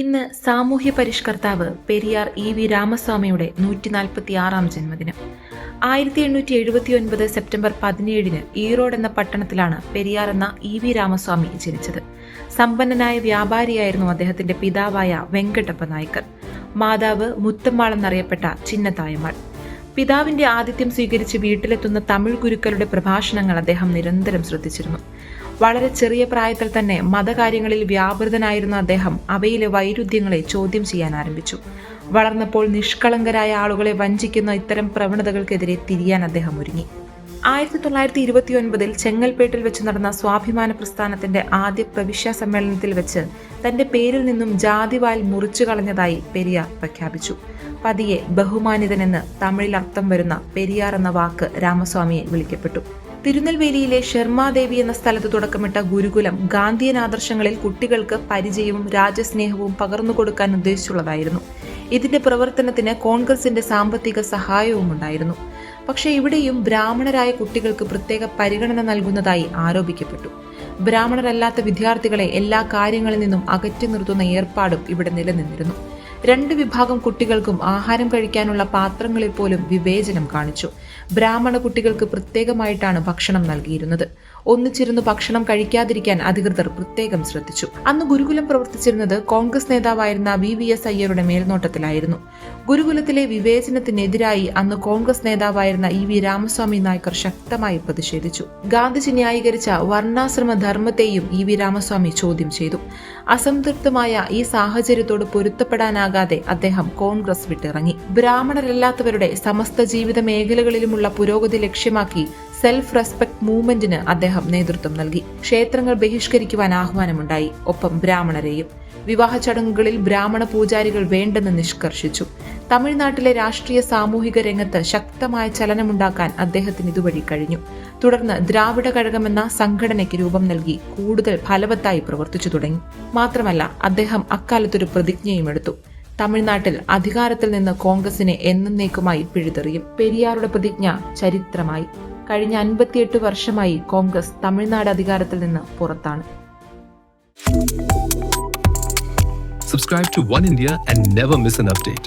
ഇന്ന് സാമൂഹ്യ പരിഷ്കർത്താവ് പെരിയാർ ഇ വി രാമസ്വാമിയുടെ നൂറ്റി നാൽപ്പത്തി ആറാം ജന്മദിനം. ആയിരത്തി എണ്ണൂറ്റി എഴുപത്തി ഒൻപത് സെപ്റ്റംബർ പതിനേഴിന് ഈറോഡ് എന്ന പട്ടണത്തിലാണ് പെരിയാർ എന്ന ഇ വി രാമസ്വാമി ജനിച്ചത്. സമ്പന്നനായ വ്യാപാരിയായിരുന്നു അദ്ദേഹത്തിന്റെ പിതാവായ വെങ്കട്ടപ്പ നായ്ക്കർ മാതാവ് മുത്തമ്മാൾ എന്നറിയപ്പെട്ട പിതാവിന്റെ ആതിഥ്യം സ്വീകരിച്ച് വീട്ടിലെത്തുന്ന തമിഴ് ഗുരുക്കളുടെ പ്രഭാഷണങ്ങൾ അദ്ദേഹം നിരന്തരം ശ്രദ്ധിച്ചിരുന്നു. വളരെ ചെറിയ പ്രായത്തിൽ തന്നെ മതകാര്യങ്ങളിൽ വ്യാപൃതനായിരുന്ന അദ്ദേഹം അവയിലെ വൈരുദ്ധ്യങ്ങളെ ചോദ്യം ചെയ്യാൻ ആരംഭിച്ചു. വളർന്നപ്പോൾ നിഷ്കളങ്കരായ ആളുകളെ വഞ്ചിക്കുന്ന ഇത്തരം പ്രവണതകൾക്കെതിരെ തിരിയാൻ അദ്ദേഹം ഒരുങ്ങി. ആയിരത്തി തൊള്ളായിരത്തി ഇരുപത്തി ഒൻപതിൽ ചെങ്ങൽപേട്ടിൽ വെച്ച് നടന്ന സ്വാഭിമാന പ്രസ്ഥാനത്തിന്റെ ആദ്യ പ്രവിശ്യ സമ്മേളനത്തിൽ വെച്ച് തന്റെ പേരിൽ നിന്നും ജാതിവാൽ മുറിച്ചു കളഞ്ഞതായി പെരിയാർ പ്രഖ്യാപിച്ചു. പതിയെ ബഹുമാനിതനെന്ന് തമിഴിൽ അർത്ഥം വരുന്ന പെരിയാർ എന്ന വാക്ക് രാമസ്വാമിയെ വിളിക്കപ്പെട്ടു. തിരുനെൽവേലിയിലെ ശർമാദേവി എന്ന സ്ഥലത്ത് തുടക്കമിട്ട ഗുരുകുലം ഗാന്ധിയൻ ആദർശങ്ങളിൽ കുട്ടികൾക്ക് പരിചയവും രാജസ്നേഹവും പകർന്നു കൊടുക്കാൻ ഉദ്ദേശിച്ചുള്ളതായിരുന്നു. ഇതിന്റെ പ്രവർത്തനത്തിന് കോൺഗ്രസിന്റെ സാമ്പത്തിക സഹായവും ഉണ്ടായിരുന്നു പക്ഷേ ഇവിടെയും ബ്രാഹ്മണരായ കുട്ടികൾക്ക് പ്രത്യേക പരിഗണന നൽകുന്നതായി ആരോപിക്കപ്പെട്ടു. ബ്രാഹ്മണരല്ലാത്ത വിദ്യാർത്ഥികളെ എല്ലാ കാര്യങ്ങളിൽ നിന്നും അകറ്റി നിർത്തുന്ന ഏർപ്പാടും ഇവിടെ നിലനിന്നിരുന്നു. രണ്ട് വിഭാഗം കുട്ടികൾക്കും ആഹാരം കഴിക്കാനുള്ള പാത്രങ്ങളിൽ പോലും വിവേചനം കാണിച്ചു. ബ്രാഹ്മണ കുട്ടികൾക്ക് പ്രത്യേകമായിട്ടാണ് ഭക്ഷണം നൽകിയിരുന്നത്. ഒന്നിച്ചിരുന്ന് ഭക്ഷണം കഴിക്കാതിരിക്കാൻ അധികൃതർ പ്രത്യേകം ശ്രദ്ധിച്ചു. അന്ന് ഗുരുകുലം പ്രവർത്തിച്ചിരുന്നത് കോൺഗ്രസ് നേതാവായിരുന്ന വി വി എസ് അയ്യരുടെ മേൽനോട്ടത്തിലായിരുന്നു. ഗുരുകുലത്തിലെ വിവേചനത്തിനെതിരായി അന്ന് കോൺഗ്രസ് നേതാവായിരുന്ന ഇ വി രാമസ്വാമി നായ്ക്കർ ശക്തമായി പ്രതിഷേധിച്ചു. ഗാന്ധിജി ന്യായീകരിച്ച വർണാശ്രമ ധർമ്മത്തെയും ഇ വി രാമസ്വാമി ചോദ്യം ചെയ്തു. അസംതൃപ്തമായ ഈ സാഹചര്യത്തോട് പൊരുത്തപ്പെടാനാകാതെ അദ്ദേഹം കോൺഗ്രസ് വിട്ടിറങ്ങി. ബ്രാഹ്മണരല്ലാത്തവരുടെ സമസ്ത ജീവിത മേഖലകളിലുമുള്ള പുരോഗതി ലക്ഷ്യമാക്കി സെൽഫ് റെസ്പെക്ട് മൂവ്മെന്റിന് അദ്ദേഹം നേതൃത്വം നൽകി. ക്ഷേത്രങ്ങൾ ബഹിഷ്കരിക്കുവാൻ ആഹ്വാനമുണ്ടായി. ഒപ്പം ബ്രാഹ്മണരെയും വിവാഹ ചടങ്ങുകളിൽ ബ്രാഹ്മണ പൂജാരികൾ വേണ്ടെന്ന് നിഷ്കർഷിച്ചു. തമിഴ്നാട്ടിലെ രാഷ്ട്രീയ സാമൂഹിക രംഗത്ത് ശക്തമായ ചലനമുണ്ടാക്കാൻ അദ്ദേഹത്തിന് ഇതുവഴി കഴിഞ്ഞു. തുടർന്ന് ദ്രാവിഡ കഴകമെന്ന സംഘടനയ്ക്ക് രൂപം നൽകി കൂടുതൽ ഫലവത്തായി പ്രവർത്തിച്ചു തുടങ്ങി. മാത്രമല്ല അദ്ദേഹം അക്കാലത്തൊരു പ്രതിജ്ഞയും എടുത്തു. തമിഴ്നാട്ടിൽ അധികാരത്തിൽ നിന്ന് കോൺഗ്രസിനെ എന്നേക്കുമായി പിഴുതെറിയും. പെരിയാറുടെ പ്രതിജ്ഞ ചരിത്രമായി. കഴിഞ്ഞ അൻപത്തിയെട്ട് വർഷമായി കോൺഗ്രസ് തമിഴ്നാട് അധികാരത്തിൽ നിന്ന് പുറത്താണ്. Subscribe to One India and never miss an update